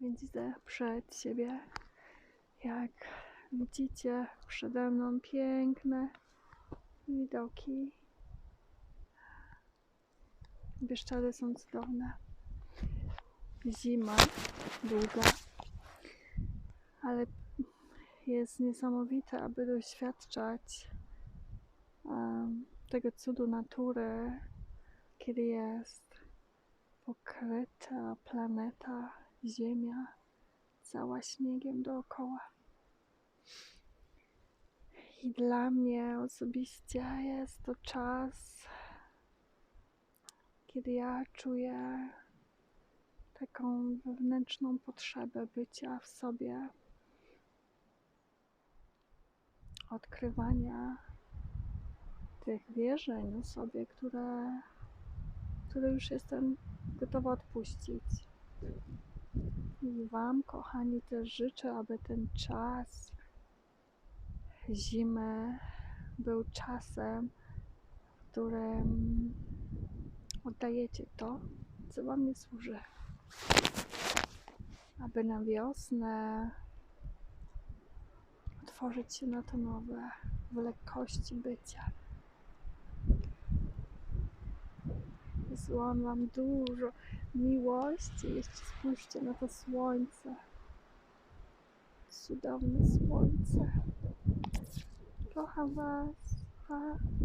Widzę przed siebie, jak widzicie przede mną piękne widoki. Bieszczady są cudowne. Zima długa, ale jest niesamowite, aby doświadczać em, tego cudu natury, kiedy jest pokryta planeta Ziemia cała śniegiem dookoła. I dla mnie osobiście jest to czas, kiedy ja czuję taką wewnętrzną potrzebę bycia w sobie, odkrywania tych wierzeń o sobie, które, które już jestem gotowa odpuścić. I Wam, kochani, też życzę, aby ten czas zimy był czasem, w którym oddajecie to, co Wam nie służy. Aby na wiosnę otworzyć się na to nowe, w lekkości bycia. Wysyłam Wam dużo miłości. Jeszcze spójrzcie na to słońce. Cudowne słońce. Kocham Was. Pa.